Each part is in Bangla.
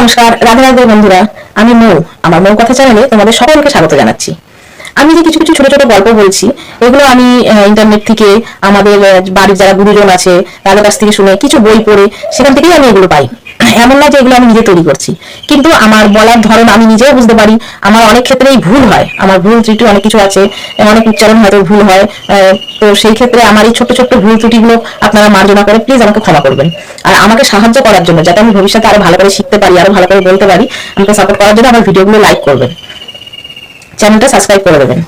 নমস্কার রাধে রাধে বন্ধুরা। আমি মৌ আমার মৌ কথা চ্যানেলে তোমাদের সকলকে স্বাগত জানাচ্ছি। আমি যে কিছু কিছু ছোট ছোট গল্প বলছি, এগুলো আমি ইন্টারনেট থেকে আমাদের বাড়ির যারা গুরুজন আছে, তাদের কাছ থেকে শুনে কিছু বই পড়ে সেখান থেকেই আমি এগুলো পাই। এমন না যে এগুলো আমি নিজে তৈরি করছি। কিন্তু আমার বলার ধরন আমি নিজেও বুঝতে পারি। আমার অনেক ক্ষেত্রেই ভুল হয়। আমার ভুল ত্রুটি অনেক কিছু আছে। অনেক উচ্চারণ হয়তো ভুল হয়। তো সেই ক্ষেত্রে আমার এই ছোট ছোট ভুল ত্রুটিগুলো আপনারা মার্জনা করে প্লিজ আমাকে ক্ষমা করবেন। আর আমাকে সাহায্য করার জন্য, যাতে আমি ভবিষ্যতে আরও ভালো করে শিখতে পারি, আরও ভালো করে বলতে পারি, আমাকে সাপোর্ট করার জন্য আমার ভিডিওগুলো লাইক করবেন। চ্যানেলটা সাবস্ক্রাইব করে দেবেন।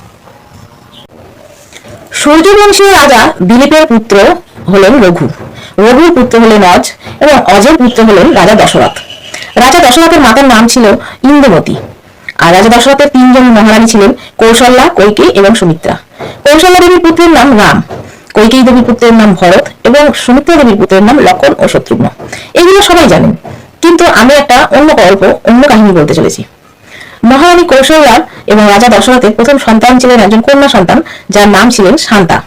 সূর্যবংশীয় রাজা দিলীপের পুত্র হলেন রঘু। রঘুর পুত্র হলেন অজ এবং অজের পুত্র হলেন রাজা দশরথ। রাজা দশরথের মাতার নাম ছিল ইন্দ্রমতী। আর রাজা দশরথের তিনজন মহারানী ছিলেন কৌশল্যা, কৈকেয়ী এবং সুমিত্রা। কৌশল্যা দেবীর পুত্রের নাম রাম, কৈকেয়ী দেবীর পুত্রের নাম ভরত এবং সুমিত্রা দেবীর পুত্রের নাম লক্ষণ ও শত্রুঘ্ন। এগুলো সবাই জানেন। কিন্তু আমি একটা অন্য গল্প, অন্য কাহিনী বলতে চলেছি। মহারানী কৌশল্যার এবং রাজা দশরথের প্রথম সন্তান ছিলেন একজন কন্যা সন্তান, যার নাম ছিলেন শান্তা।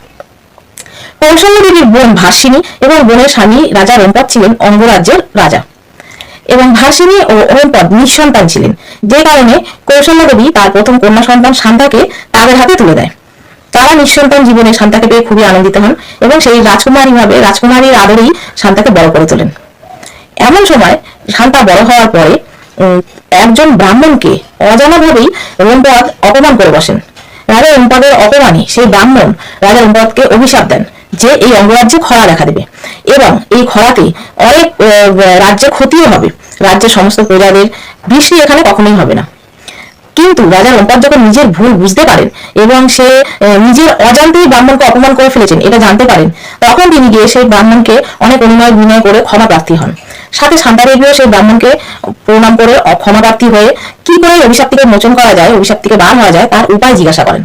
কৌশল্য দেবীর বোন ভাসিনী এবং বোনের স্বামী রাজা রম্পদ ছিলেন অঙ্গরাজ্যের রাজা। এবং ভাসিনী ও রম্পদ নিঃসন্তান ছিলেন। যে কারণে কৌশল্য দেবী তার প্রথম কন্যা সন্তান শান্তাকে তাদের হাতে তুলে দেয়। তারা নিঃসন্তান জীবনে শান্তাকে পেয়ে খুবই আনন্দিত হন এবং সেই রাজকুমারী ভাবে রাজকুমারীর আদরেই শান্তাকে বড় করে তোলেন। এমন সময় শান্তা বড় হওয়ার পরে একজন ব্রাহ্মণকে অজানাভাবেই রম্পদ অপমান করে বসেন। রাজা রম্পদের অপমানে সেই ব্রাহ্মণ রাজা রম্পদকে অভিশাপ দেন যে এই অঙ্গরাজ্যে খরা দেখা দেবে এবং এই খরাতে অনেক আহ, রাজ্যের ক্ষতিও হবে। রাজ্যের সমস্ত প্রজাদের বৃষ্টি এখানে কখনোই হবে না। কিন্তু রাজা রম্পদ যখন নিজের ভুল বুঝতে পারেন এবং সে নিজের অজান্তেই ব্রাহ্মণকে অপমান করে ফেলেছেন এটা জানতে পারেন তখন তিনি গিয়ে সেই ব্রাহ্মণকে অনেক অনুনয় বিনয় করে ক্ষমা প্রার্থী হন। সাথে শান্তাদেবীও সেই ব্রাহ্মণকে প্রণাম করে অ- ক্ষমা প্রার্থী হয়ে কি করে অভিশাপ থেকে মোচন করা যায়, অভিশাপ থেকে বার হওয়া যায় তার উপায় জিজ্ঞাসা করেন।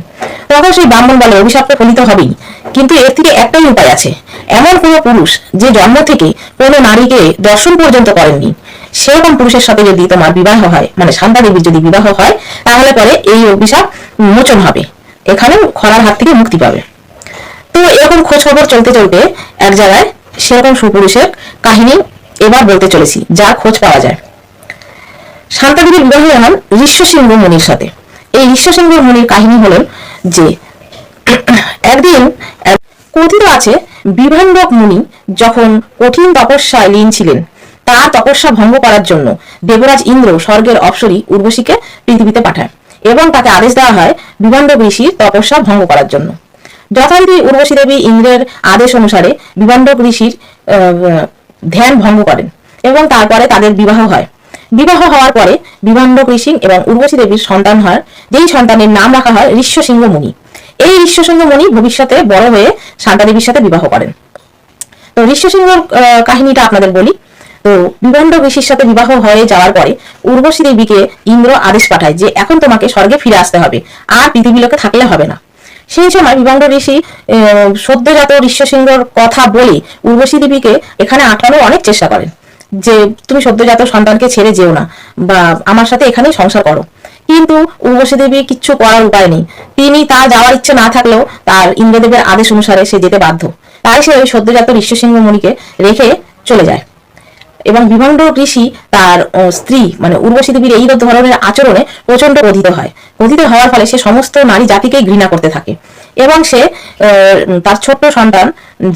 তখন সেই ব্রাহ্মণ বলে অভিশাপ তো ফলিত হবেই, কিন্তু এর থেকে একটাই উপায় আছে। এমন কোনো পুরুষ যে জন্ম থেকে কোনো নারীকে দর্শন পর্যন্ত করেননি সেরকম পুরুষের সাথে যদি তোমার বিবাহ হয় মানে শান্তা দেবীর যদি বিবাহ হয়, তাহলে পরে এই অভিশাপ মোচন হবে এখানে খরার হাত থেকে মুক্তি পাবে। তো এরকম খোঁজ খবর চলতে চলতে এক জায়গায় সেরকম সুপুরুষের কাহিনী এবার বলতে চলেছি যার খোঁজ পাওয়া যায়। শান্তাদেবীর বিবাহ হন ঋষ্যসিংহ মুনির সাথে। এই ঋষ্যসিংহ মুনির কাহিনী হলেন যে, একদিন কথিত আছে বিভান্ডক মুনি যখন কঠিন তপস্যায় লীন ছিলেন, তার তপস্যা ভঙ্গ করার জন্য দেবরাজ ইন্দ্র স্বর্গের অপ্সরী উর্বশীকে পৃথিবীতে পাঠায় এবং তাকে আদেশ দেওয়া হয় বিভান্ডক ঋষির তপস্যা ভঙ্গ করার জন্য। যথারীতি উর্বশী দেবী ইন্দ্রের আদেশ অনুসারে বিভান্ডক ঋষির ধ্যান ভঙ্গ করেন এবং তারপরে তাদের বিবাহ হয়। বিবাহ হওয়ার পরে বিভান্ডক ঋষি এবং উর্বশী দেবীর সন্তান হয়, যেই সন্তানের নাম রাখা হয় ঋষ্যসিংহ এই ঋষ্যসিংহ ভবিষ্যতে বড় হয়ে শান্তা দেবীর সাথে বিবাহ করেন। তো ঋষ্যসিংহর কাহিনীটা আপনাদের বলি। তো বিবন্ড ঋষির সাথে বিবাহ হয়ে যাওয়ার পরে উর্বশী দেবীকে ইন্দ্র আদেশ পাঠায় যে এখন তোমাকে স্বর্গে ফিরে আসতে হবে। আর পৃথিবী লোকে থাকলে হবে না। সেই সময় বিবন্ড ঋষি সদ্যজাত ঋষ্যসিংহর কথা বলে উর্বশী দেবীকে এখানে আটকানোর অনেক চেষ্টা করেন। যে, তুমি সদ্যজাত সন্তানকে ছেড়ে যেও না বা আমার সাথে এখানে সংসার করো। কিন্তু উর্বশী দেবী কিচ্ছু করার উপায় নেই। তিনি তার যাওয়ার ইচ্ছে না থাকলেও তার ইন্দ্রদেবের আদেশ অনুসারে সে যেতে বাধ্য। তাই সে ওই সদ্যজাত ঋষ্যসিংহ মুনিকে রেখে চলে যায়। এবং বিভণ্ড ঋষি তার স্ত্রী মানে উর্বশী দেবীর এই ধরনের আচরণে প্রচণ্ড ক্রোধিত হয়। ক্রোধিত হওয়ার ফলে সে সমস্ত নারী জাতিকেই ঘৃণা করতে থাকে। এবং সে তার ছোট্ট সন্তান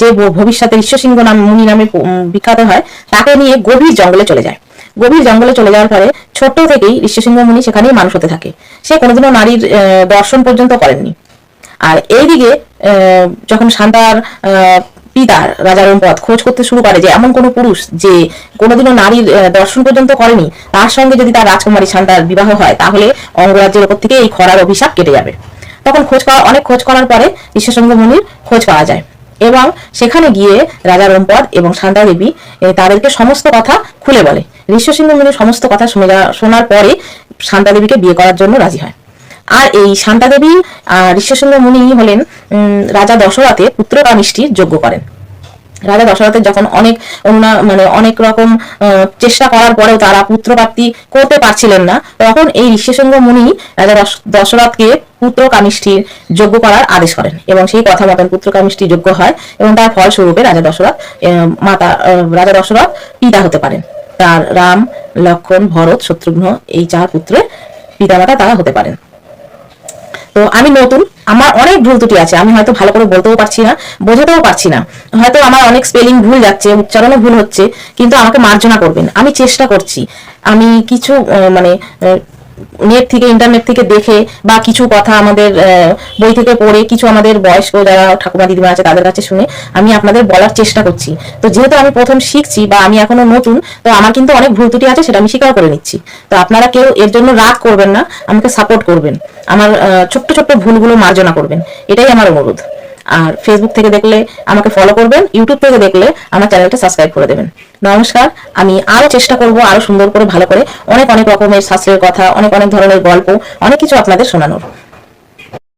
যে ভবিষ্যতে ঋষ্যসিংহ নাম মুনি নামে বিখ্যাত হয় তাকে নিয়ে গভীর জঙ্গলে চলে যায়। গভীর জঙ্গলে চলে যাওয়ার পরে ছোট্ট থেকেই ঋষ্যসিংহ মুনি সেখানেই মানুষ হতে থাকে। সে কোনোদিনও নারীর দর্শন পর্যন্ত করেননি। আর এইদিকে যখন শান্তার আহ, পিতার রাজা রম্পদ খোঁজ করতে শুরু করে যে এমন কোন পুরুষ যে কোনোদিনও নারীর দর্শন পর্যন্ত করেনি, তার সঙ্গে যদি তার রাজকুমারী শান্তার বিবাহ হয়, তাহলে অঙ্গরাজ্যের ওপর থেকে এই খরার অভিশাপ কেটে যাবে। তখন খোঁজ করা, অনেক খোঁজ করার পরে ঈশ্বরসঙ্গ মুনির খোঁজ পাওয়া যায় এবং সেখানে গিয়ে রাজা রম্পদ এবং শান্তা দেবী তাদেরকে সমস্ত কথা খুলে বলে। ঋষ্যসিংহ মুনির সমস্ত কথা শুনে শোনার পরে শান্তা দেবীকে বিয়ে করার জন্য রাজি হয়। আর এই শান্তা দেবী আর ঋষ্যসিংহ মুনি হলেন রাজা দশরথের পুত্র কামিষ্টির যোগ্য করেন। রাজা দশরথের যখন অনেক অন্য মানে অনেক রকম চেষ্টা করার পরেও তারা পুত্র প্রাপ্তি করতে পারছিলেন না, তখন এই ঋষ্যসিংহ মুনি রাজা দশরথকে পুত্র কামিষ্ঠির যোগ্য করার আদেশ করেন এবং সেই কথা মতন পুত্র কামিষ্ঠি যোগ্য হয় এবং তার ফলস্বরূপে রাজা দশরথ মাতা রাজা দশরথ পিতা হতে পারেন। তার রাম, লক্ষণ, ভরত, শত্রুঘ্ন এই চার পুত্রের পিতামাতা তারা হতে পারেন। তো আমি নতুন, আমার অনেক ভুল ত্রুটি আছে, আমি হয়তো ভালো করে বলতেও পারছি না, বোঝাতেও পারছি না। হয়তো আমার অনেক স্পেলিং ভুল যাচ্ছে, উচ্চারণও ভুল হচ্ছে, কিন্তু আমাকে মার্জনা করবেন। আমি চেষ্টা করছি। আমি কিছু মানে নেট থেকে ইন্টারনেট থেকে দেখে বা কিছু কথা আমাদের বই থেকে পড়ে, কিছু আমাদের বয়স্ক যারা ঠাকুমা দিদিমা আছে তাদের কাছে শুনে আমি আপনাদের বলার চেষ্টা করছি। তো যেহেতু আমি প্রথম শিখছি বা আমি এখনও নতুন, তো আমার কিন্তু অনেক ভুল ত্রুটি আছে, সেটা আমি স্বীকার করে নিচ্ছি। তো আপনারা কেউ এর জন্য রাগ করবেন না, আমাকে সাপোর্ট করবেন। আমার ছোট্ট ছোট্ট ভুলগুলো মার্জনা করবেন। এটাই আমার অনুরোধ। আর ফেসবুক থেকে দেখলে আমাকে ফলো করবেন ইউটিউব থেকে দেখলে আমার চ্যানেলটা সাবস্ক্রাইব করে দেবেন। নমস্কার, আমি আরও চেষ্টা করব আরও সুন্দর করে, ভালো করে অনেক অনেক রকমের শাস্ত্রের কথা, অনেক অনেক ধরনের গল্প, অনেক কিছু আপনাদের শোনানোর।